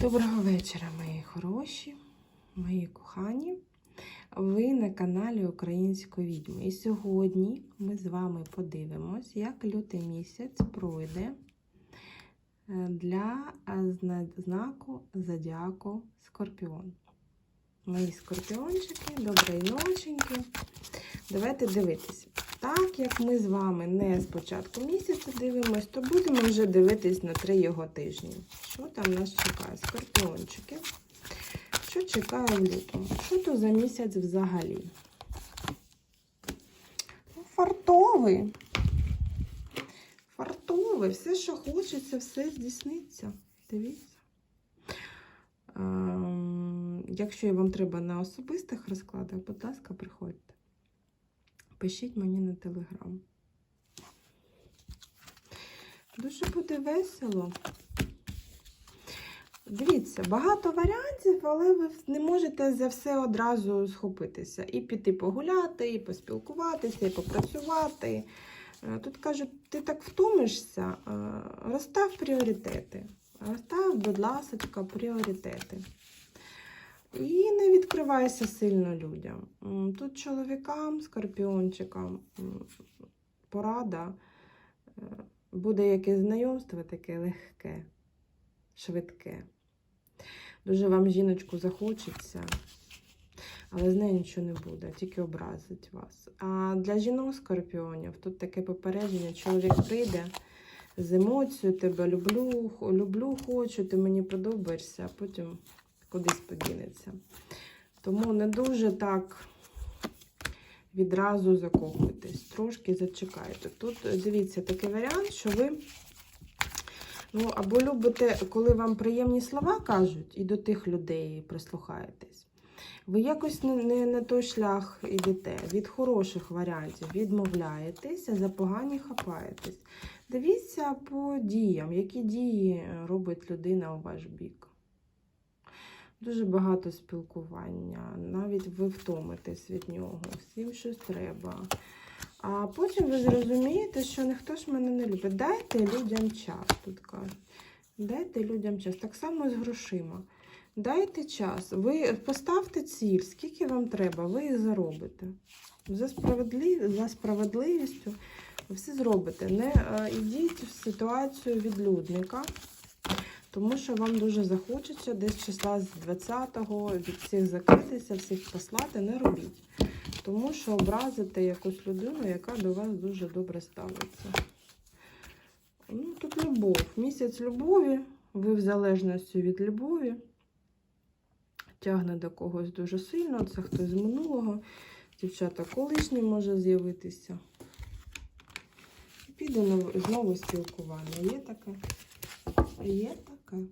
Доброго вечора, мої хороші, мої кохані. Ви на каналі Української відьми. І сьогодні ми з вами подивимось, як лютий місяць пройде е, для знаку Зодіаку Скорпіон. Мої скорпіончики, доброї ноченьки. Давайте дивитись. Так як ми з вами не з початку місяця дивимось, то будемо вже дивитись на три його тижні. Що там нас чекає? Скорпіончики. Що чекає в лютому? Що то за місяць взагалі? Ну, Фартовий. Фартовий. Все, що хочеться, все здійсниться. Дивіться. Ем, якщо вам треба на особистих розкладах, будь ласка, приходьте. Пишіть мені на телеграм. Дуже буде весело. Дивіться, багато варіантів, але ви не можете за все одразу схопитися. І піти погуляти, і поспілкуватися, і попрацювати. Е, Тут кажуть, ти так втомишся, е, розстав пріоритети. Розстав, будь ласка, пріоритети. І не відкривайся сильно людям. Тут чоловікам, скорпіончикам порада. е, Буде яке знайомство, таке легке, швидке. Дуже вам жіночку захочеться, але з нею нічого не буде, тільки образить вас. А для жінок скорпіонів тут таке попередження: чоловік прийде з емоцією, тебе люблю, люблю, хочу, ти мені подобаєшся, а потім кудись подінеться. Тому не дуже так відразу закохуйтесь, трошки зачекайте. Тут е, дивіться такий варіант, що ви ну, або любите, коли вам приємні слова кажуть, і до тих людей прислухаєтесь. Ви якось не, не на той шлях йдете, від хороших варіантів відмовляєтесь, а за погані хапаєтесь. Дивіться по діям, які дії робить людина у ваш бік. Дуже багато спілкування, навіть ви втомитесь від нього, всім щось треба. А потім ви зрозумієте, що ніхто ж мене не любить. Дайте людям час, тут кажуть. Дайте людям час. Так само з грошима. Дайте час. Ви поставте ціль, скільки вам треба, ви їх заробите. За, справедлив... За справедливістю ви все зробите. Не е, йдіть в ситуацію відлюдника. Тому що вам дуже захочеться десь числа з 20-го від всіх закритися, всіх послати, не робіть. Тому що образите якусь людину, яка до вас дуже добре ставиться. Ну, тут любов. Місяць любові, ви в залежності від любові. Тягне до когось дуже сильно, це хтось з минулого. Дівчата колишній може з'явитися. Піде знову спілкування. Є таке? Є таке дякую.